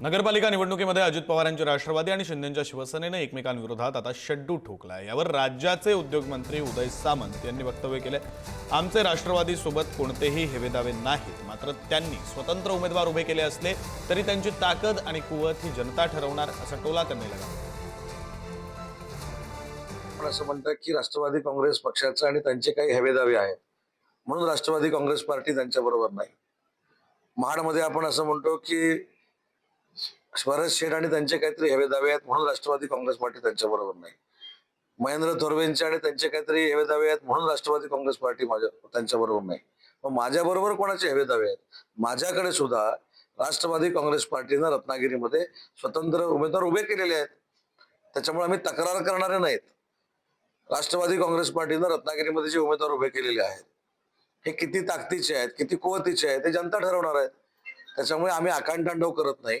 नगरपालिका निवडणुकीमध्ये अजित पवारांची राष्ट्रवादी आणि शिंदेच्या शिवसेनेनं एकमेकांविरोधात आता शड्डू ठोकला यावर राज्याचे उद्योगमंत्री उदय सामंत यांनी वक्तव्य केले आमचे राष्ट्रवादी सोबत कोणतेही हेवेदावे नाहीत. मात्र त्यांनी स्वतंत्र उमेदवार उभे केले असले तरी त्यांची ताकद आणि कुवत ही जनता ठरवणार असा टोला त्यांनी लगावला. आपण असं म्हणतात की राष्ट्रवादी काँग्रेस पक्षाचं आणि त्यांचे काही हेवेदावे आहेत. म्हणून राष्ट्रवादी काँग्रेस पार्टी त्यांच्या बरोबर नाही. महाडमध्ये आपण असं म्हणतो की स्वरज शेठ आणि त्यांचे काहीतरी हेवेदावे आहेत म्हणून राष्ट्रवादी काँग्रेस पार्टी त्यांच्या बरोबर नाही. महेंद्र थोरवेंचे आणि त्यांचे काहीतरी हेवेदावे आहेत म्हणून राष्ट्रवादी काँग्रेस पार्टी माझ्या त्यांच्या बरोबर नाही. मग माझ्या बरोबर कोणाचे हेवेदावे आहेत? माझ्याकडे सुद्धा राष्ट्रवादी काँग्रेस पार्टीनं रत्नागिरीमध्ये स्वतंत्र उमेदवार उभे केलेले आहेत. त्याच्यामुळे आम्ही तक्रार करणारे नाहीत. राष्ट्रवादी काँग्रेस पार्टीनं रत्नागिरीमध्ये जे उमेदवार उभे केलेले आहेत हे किती ताकदीचे आहेत किती कुवतीचे आहेत ते जनता ठरवणार आहेत. त्याच्यामुळे आम्ही आकांतांडव करत नाही.